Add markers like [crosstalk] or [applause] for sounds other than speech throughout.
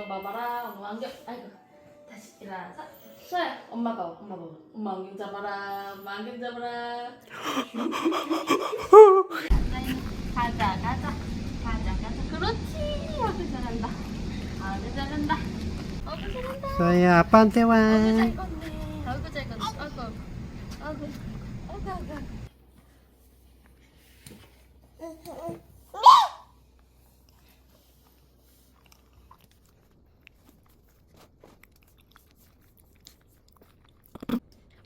엉덩 봐봐라. 엄마 안경. 아이고. 다시 일어나서. 수아야, 엄마 봐. 엄마 봐. 엄마 안경 잡아라. 엄마 안경 잡아라. 가자, 가자. 가자, 가자. 그렇지. 아주 잘한다. 아주 잘한다. 아주 잘한다. 수아야 아빠한테 와. 아이고 잘 걷네. 아이고 잘 걷네. 아이고. 아이고. 아이고 아이고. [laughs]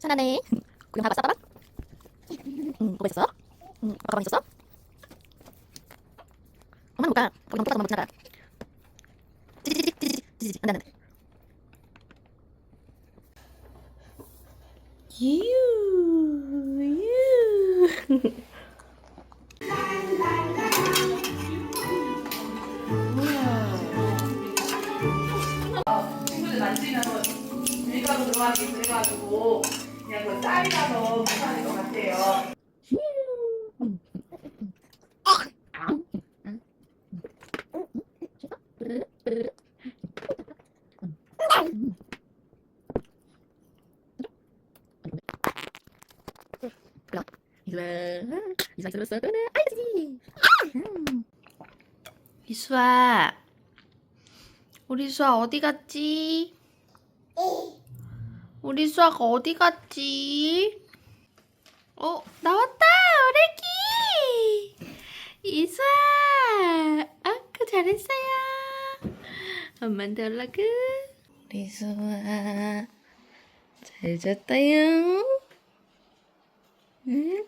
편하네. 구경 가봤어, 아빠랑? 응, 보고 있었어? 응, 아빠 가만히 있었어? 엄마는 못 가. 거기 똑같아, 엄마 못 지나가. 찌지직, 찌지직. 안 돼, 안 돼. 유, 유. 친구들 만지면서 밀가루 들어가게 그래가지고 그냥 그 쌀이라서 못하는 것 같아요. 이수아, 우리 수아 어디 갔지? 우리 수아가 어디 갔지? 어, 나왔다, 오래기! 이수아, 아그 잘했어요. 엄마한테 연락은? 우리 수아, 잘 잤다요. 응?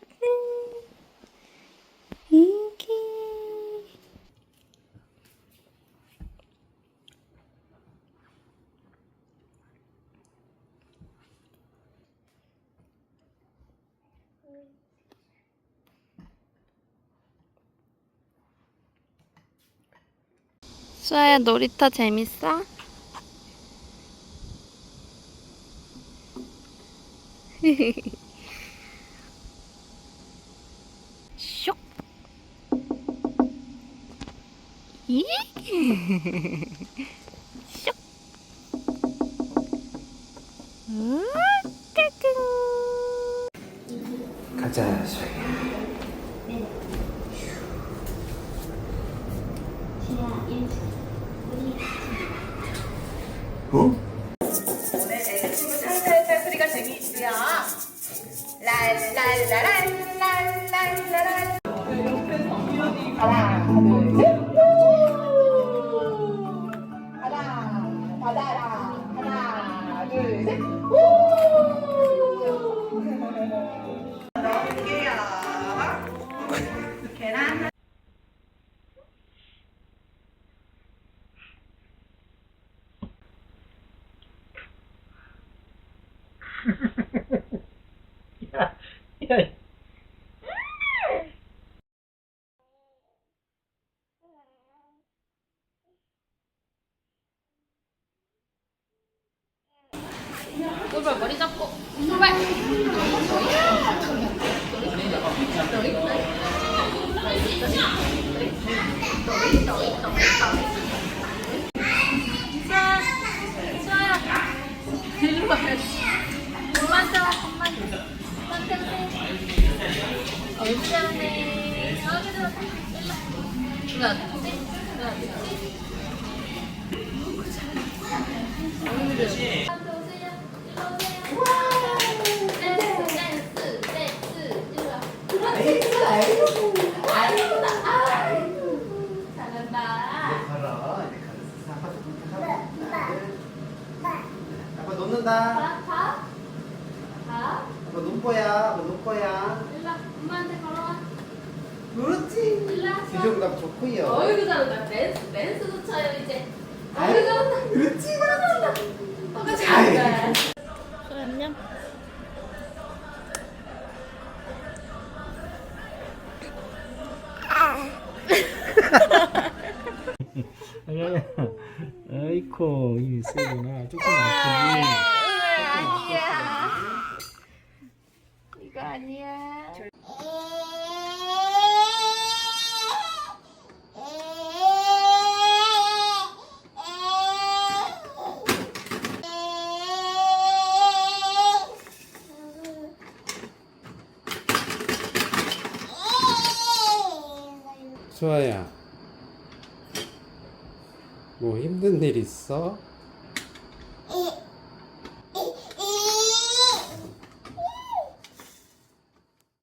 인기. 수아야 놀이터 재밌어? 쇽. 이? 쇽. 음, 까꿍. 가자 수아야. 어? 오늘 애들 친구 살살살 소리가 재미있어요. 랄랄라랄랄랄랄랄. 하나, 둘, 셋. 꿀벌 머리 잡고. 꿀벌. 수아, 이제 가라. 아빠 놓는다. 거야. 놓을 거야. 와. 엄마한테 걸어와. 그렇지. 와. 기존감 좋고요. 어이구 잘한다. 댄스, 댄스도 쳐요 이제. 아이, 어이구 잘한다. 그렇지. 잘한다. 어가 아이. 잘한다. 안녕. 아야야, 아이코 힘이 세구나. 조금 아프지. 아니야. 이거 아니야. 수아야, 뭐 힘든 일 있어?